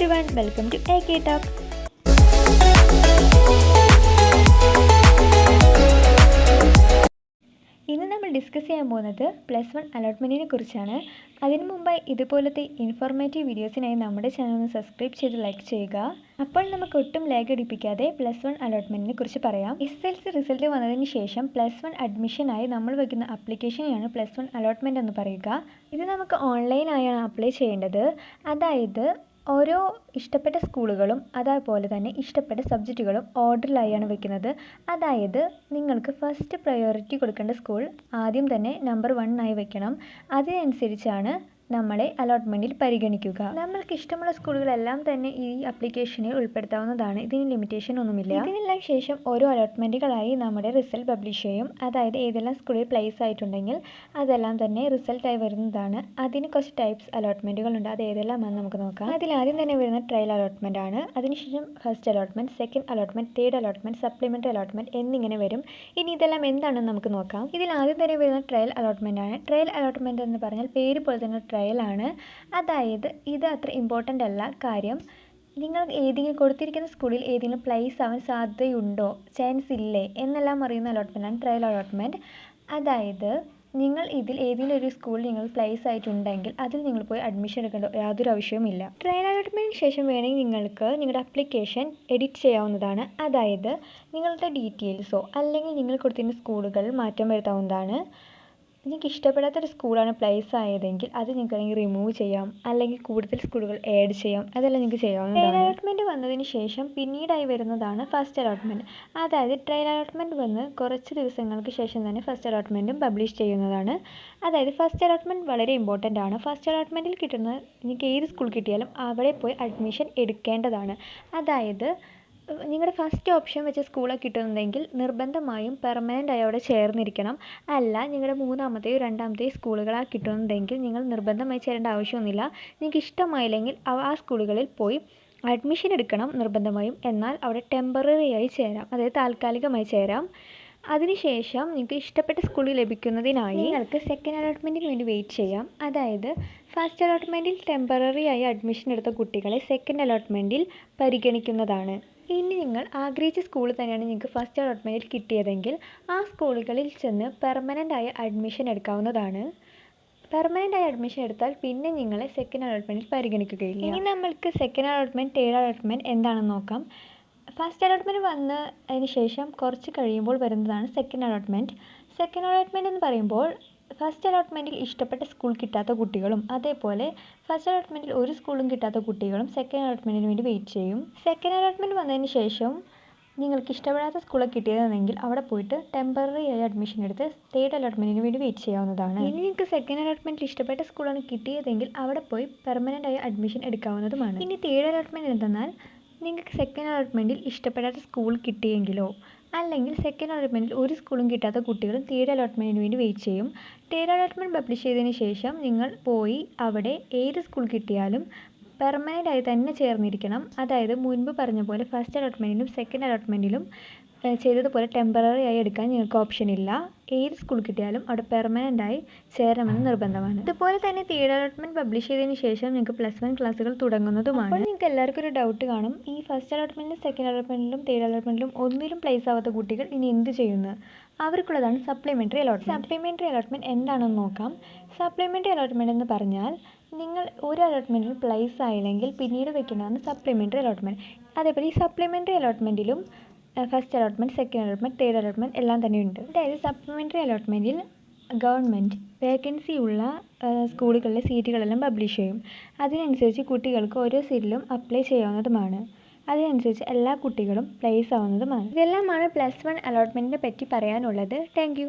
Everyone welcome to A K talk ഇന്ന് നമ്മൾ discuss ചെയ്യാൻ പോകുന്നത് പ്ലസ് വൺ അലോട്ട്മെന്റിനെ കുറിച്ചാണ്. അതിനു മുമ്പായി ഇതുപോലത്തെ ഇൻഫോർമേറ്റീവ് വീഡിയോസിനായി നമ്മുടെ ചാനൽ ഒന്ന് സബ്സ്ക്രൈബ് ചെയ്ത് ലൈക്ക് ചെയ്യുക. അപ്പോൾ നമുക്ക് ഒട്ടും ലാഗ് അടിപ്പിക്കാതെ പ്ലസ് വൺ അലോട്ട്മെന്റിനെ കുറിച്ച് പറയാം. എസ് എൽ സി റിസൾട്ട് വന്നതിന് ശേഷം പ്ലസ് വൺ അഡ്മിഷനായി നമ്മൾ വയ്ക്കുന്ന അപ്ലിക്കേഷനെയാണ് പ്ലസ് വൺ അലോട്ട്മെന്റ് എന്ന് പറയുക. ഇത് നമുക്ക് ഓൺലൈനായാണ് അപ്ലൈ ചെയ്യേണ്ടത്. അതായത് ഓരോ ഇഷ്ടപ്പെട്ട സ്കൂളുകളും അതേപോലെ തന്നെ ഇഷ്ടപ്പെട്ട സബ്ജക്റ്റുകളും ഓർഡറിലായാണ് വെക്കുന്നത്. അതായത് നിങ്ങൾക്ക് ഫസ്റ്റ് പ്രയോറിറ്റി കൊടുക്കേണ്ട സ്കൂൾ ആദ്യം തന്നെ നമ്പർ വണ്ണായി വെക്കണം. അതിനനുസരിച്ചാണ് നമ്മളെ അലോട്ട്മെന്റിൽ പരിഗണിക്കുക. നമ്മൾക്ക് ഇഷ്ടമുള്ള സ്കൂളുകളെല്ലാം തന്നെ ഈ അപ്ലിക്കേഷനിൽ ഉൾപ്പെടുത്താവുന്നതാണ്. ഇതിന് ലിമിറ്റേഷൻ ഒന്നുമില്ല. ഇതിനെല്ലാം ശേഷം ഓരോ അലോട്ട്മെന്റുകളായി നമ്മുടെ റിസൾട്ട് പബ്ലിഷ് ചെയ്യും. അതായത് ഏതെല്ലാം സ്കൂളിൽ പ്ലേസ് ആയിട്ടുണ്ടെങ്കിൽ അതെല്ലാം തന്നെ റിസൾട്ടായി വരുന്നതാണ്. അതിന് കുറച്ച് ടൈപ്സ് അലോട്ട്മെന്റുകളുണ്ട് അത് ഏതെല്ലാമാണെന്ന് നമുക്ക് നോക്കാം. അതിൽ ആദ്യം തന്നെ വരുന്ന ട്രയൽ അലോട്ട്മെന്റ് ആണ്. അതിനുശേഷം first allotment second allotment third allotment supplementary allotment എന്നിങ്ങനെ വരും. ഇനി ഇതെല്ലാം എന്താണെന്ന് നമുക്ക് നോക്കാം. ഇതിൽ ആദ്യം തന്നെ വരുന്ന ട്രയൽ അലോട്ട്മെന്റ് ആണ്. ട്രയൽ അലോട്ട്മെന്റ് എന്ന് പറഞ്ഞാൽ പേര് പോലെ തന്നെ ട്രയലാണ് അതായത് ഇത് അത്ര ഇമ്പോർട്ടന്റ് അല്ല. കാര്യം നിങ്ങൾ ഏതെങ്കിലും കൊടുത്തിരിക്കുന്ന സ്കൂളിൽ ഏതെങ്കിലും പ്ലേസ് ആവാൻ സാധ്യതയുണ്ടോ? ചാൻസ് ഇല്ലേ? എന്നെല്ലാം അറിയുന്ന അലോട്ട്മെന്റാണ് ട്രയൽ അലോട്ട്മെന്റ് അതായത് നിങ്ങൾ ഇതിൽ ഏതെങ്കിലും ഒരു സ്കൂളിൽ നിങ്ങൾ പ്ലേസ് ആയിട്ടുണ്ടെങ്കിൽ അതിൽ നിങ്ങൾ പോയി അഡ്മിഷൻ എടുക്കേണ്ട യാതൊരു ആവശ്യവുമില്ല ട്രയൽ അലോട്ട്മെന്റിന് ശേഷം വേണമെങ്കിൽ നിങ്ങൾക്ക് നിങ്ങളുടെ അപ്ലിക്കേഷൻ എഡിറ്റ് ചെയ്യാവുന്നതാണ്. അതായത് നിങ്ങളുടെ ഡീറ്റെയിൽസോ അല്ലെങ്കിൽ നിങ്ങൾ കൊടുത്തിരുന്ന സ്കൂളുകളിൽ മാറ്റം വരുത്താവുന്നതാണ്. നിങ്ങൾക്ക് ഇഷ്ടപ്പെടാത്തൊരു സ്കൂളാണ് പ്ലേസ് ആയതെങ്കിൽ അത് നിങ്ങൾക്ക് വേണമെങ്കിൽ റിമൂവ് ചെയ്യാം. അല്ലെങ്കിൽ കൂടുതൽ സ്കൂളുകൾ ആഡ് ചെയ്യാം. അതെല്ലാം നിങ്ങൾക്ക് ചെയ്യാവുന്നതാണ്. അലോട്ട്മെന്റ് വന്നതിന് ശേഷം പിന്നീടായി വരുന്നതാണ് ഫസ്റ്റ് അലോട്ട്മെന്റ് അതായത് ട്രെയിൽ അലോട്ട്മെന്റ് വന്ന് കുറച്ച് ദിവസങ്ങൾക്ക് ശേഷം തന്നെ ഫസ്റ്റ് അലോട്ട്മെന്റും പബ്ലിഷ് ചെയ്യുന്നതാണ്. അതായത് ഫസ്റ്റ് അലോട്ട്മെന്റ് വളരെ ഇമ്പോർട്ടന്റ് ആണ്. ഫസ്റ്റ് അലോട്ട്മെന്റിൽ കിട്ടുന്ന നിങ്ങൾക്ക് ഏത് സ്കൂൾ കിട്ടിയാലും അവിടെ പോയി അഡ്മിഷൻ എടുക്കേണ്ടതാണ്. അതായത് നിങ്ങളുടെ ഫസ്റ്റ് ഓപ്ഷൻ വെച്ച് സ്കൂളെ കിട്ടുന്നുണ്ടെങ്കിൽ നിർബന്ധമായും പെർമനന്റ് ആയി അവിടെ ചേർന്നിരിക്കണം. അല്ല നിങ്ങളുടെ മൂന്നാമത്തെയോ രണ്ടാമത്തെയോ സ്കൂളുകളാണ് കിട്ടുന്നുണ്ടെങ്കിൽ നിങ്ങൾ നിർബന്ധമായി ചേരേണ്ട ആവശ്യമൊന്നുമില്ല. നിങ്ങൾക്ക് ഇഷ്ടമായില്ലെങ്കിൽ ആ സ്കൂളുകളിൽ പോയി അഡ്മിഷൻ എടുക്കണം നിർബന്ധമായും. എന്നാൽ അവിടെ ടെമ്പററി ആയി ചേരാം അതായത് താൽക്കാലികമായി ചേരാം. അതിനുശേഷം നിങ്ങൾക്ക് ഇഷ്ടപ്പെട്ട സ്കൂളിൽ ലഭിക്കുന്നതിനായി നിങ്ങൾക്ക് സെക്കൻഡ് അലോട്ട്മെന്റിന് വേണ്ടി വെയിറ്റ് ചെയ്യാം. അതായത് ഫസ്റ്റ് അലോട്ട്മെന്റിൽ ടെമ്പററി ആയി അഡ്മിഷൻ എടുത്ത കുട്ടികളെ സെക്കൻഡ് അലോട്ട്മെന്റിൽ പരിഗണിക്കുന്നതാണ്. ഇനി നിങ്ങൾ ആഗ്രഹിച്ച സ്കൂളിൽ തന്നെയാണ് നിങ്ങൾക്ക് ഫസ്റ്റ് അലോട്ട്മെന്റിൽ കിട്ടിയതെങ്കിൽ ആ സ്കൂളുകളിൽ ചെന്ന് പെർമനന്റായ അഡ്മിഷൻ എടുക്കാവുന്നതാണ്. പെർമനന്റായി അഡ്മിഷൻ എടുത്താൽ പിന്നെ നിങ്ങളെ സെക്കൻഡ് അലോട്ട്മെന്റിൽ പരിഗണിക്കുകയില്ല. ഇനി നമ്മൾക്ക് സെക്കൻഡ് അലോട്ട്മെന്റ് തേർഡ് അലോട്ട്മെന്റ് എന്താണെന്ന് നോക്കാം. ഫസ്റ്റ് അലോട്ട്മെന്റ് വന്നതിന് ശേഷം കുറച്ച് കഴിയുമ്പോൾ വരുന്നതാണ് സെക്കൻഡ് അലോട്ട്മെന്റ് സെക്കൻഡ് അലോട്ട്മെന്റ് എന്ന് പറയുമ്പോൾ ഫസ്റ്റ് അലോട്ട്മെന്റിൽ ഇഷ്ടപ്പെട്ട സ്കൂൾ കിട്ടാത്ത കുട്ടികളും അതേപോലെ ഫസ്റ്റ് അലോട്ട്മെന്റിൽ ഒരു സ്കൂളും കിട്ടാത്ത കുട്ടികളും സെക്കൻഡ് അലോട്ട്മെന്റിന് വേണ്ടി വെയിറ്റ് ചെയ്യും. സെക്കൻഡ് അലോട്ട്മെന്റ് വന്നതിന് ശേഷം നിങ്ങൾക്ക് ഇഷ്ടപ്പെടാത്ത സ്കൂളെ കിട്ടിയതാണെങ്കിൽ അവിടെ പോയിട്ട് ടെമ്പററി ആയി അഡ്മിഷൻ എടുത്ത് തേർഡ് അലോട്ട്മെന്റിന് വേണ്ടി വെയിറ്റ് ചെയ്യാവുന്നതാണ്. ഇനി നിങ്ങൾക്ക് സെക്കൻഡ് അലോട്ട്മെന്റിൽ ഇഷ്ടപ്പെട്ട സ്കൂളാണ് കിട്ടിയതെങ്കിൽ അവിടെ പോയി പെർമനന്റ് ആയി അഡ്മിഷൻ എടുക്കാവുന്നതുമാണ്. ഇനി തേർഡ് അലോട്ട്മെന്റ് എന്തെന്നാൽ നിങ്ങൾക്ക് സെക്കൻഡ് അലോട്ട്മെന്റിൽ ഇഷ്ടപ്പെടാത്ത സ്കൂൾ കിട്ടിയെങ്കിലോ അല്ലെങ്കിൽ സെക്കൻഡ് അലോട്ട്മെന്റിൽ ഒരു സ്കൂളും കിട്ടാത്ത കുട്ടികളും തേർഡ് അലോട്ട്മെന്റിന് വേണ്ടി വെയിറ്റ് ചെയ്യും. തേർഡ് അലോട്ട്മെന്റ് പബ്ലിഷ് ചെയ്തതിന് ശേഷം നിങ്ങൾ പോയി അവിടെ ഏത് സ്കൂൾ കിട്ടിയാലും പെർമനന്റ് ആയി തന്നെ ചേർന്നിരിക്കണം. അതായത് മുൻപ് പറഞ്ഞ പോലെ ഫസ്റ്റ് അലോട്ട്മെന്റിലും സെക്കൻഡ് അലോട്ട്മെന്റിലും ചെയ്തതുപോലെ ടെമ്പററി ആയി എടുക്കാൻ നിങ്ങൾക്ക് ഓപ്ഷൻ ഇല്ല. ഏത് സ്കൂൾ കിട്ടിയാലും അവിടെ പെർമനന്റ് ആയി ചേരണമെന്ന് നിർബന്ധമാണ്. ഇതുപോലെ തന്നെ തേർഡ് അലോട്ട്മെന്റ് പബ്ലിഷ് ചെയ്തതിന് ശേഷം നിങ്ങൾക്ക് പ്ലസ് വൺ ക്ലാസ്സുകൾ തുടങ്ങുന്നതുമാണ്. അപ്പോൾ നിങ്ങൾക്ക് എല്ലാവർക്കും ഒരു ഡൗട്ട് കാണും. ഈ ഫസ്റ്റ് അലോട്ട്മെന്റിലും സെക്കൻഡ് അലോട്ട്മെന്റിലും തേർഡ് അലോട്ട്മെന്റിലും ഒന്നിലും പ്ലേസ് ആവാത്ത കുട്ടികൾ ഇനി എന്ത് ചെയ്യുന്നു? അവർക്കുള്ളതാണ് സപ്ലിമെന്ററി അലോട്ട്മെന്റ് സപ്ലിമെന്ററി അലോട്ട്മെന്റ് എന്താണെന്ന് നോക്കാം. സപ്ലിമെന്ററി അലോട്ട്മെന്റ് എന്ന് പറഞ്ഞാൽ നിങ്ങൾ ഒരു അലോട്ട്മെന്റിൽ പ്ലേസ് ആയില്ലെങ്കിൽ പിന്നീട് വെക്കുന്നതാണ് സപ്ലിമെന്ററി അലോട്ട്മെന്റ് അതേപോലെ ഈ supplementary അലോട്ട്മെന്റിലും first allotment second allotment third allotment എല്ലാം തന്നെ ഉണ്ട് അതായത് സപ്ലിമെന്ററി അലോട്ട്മെന്റിൽ ഗവൺമെന്റ് വേക്കൻസി ഉള്ള സ്കൂളുകളിലെ സീറ്റുകളെല്ലാം പബ്ലിഷ് ചെയ്യും. അതിനനുസരിച്ച് കുട്ടികൾക്ക് ഓരോ സീറ്റിലും അപ്ലൈ ചെയ്യാവുന്നതുമാണ്. അതിനനുസരിച്ച് എല്ലാ കുട്ടികളും പ്ലേസ് ആവുന്നതുമാണ്. ഇതെല്ലാമാണ് പ്ലസ് വൺ അലോട്ട്മെന്റിനെ പറ്റി പറയാനുള്ളത്. താങ്ക്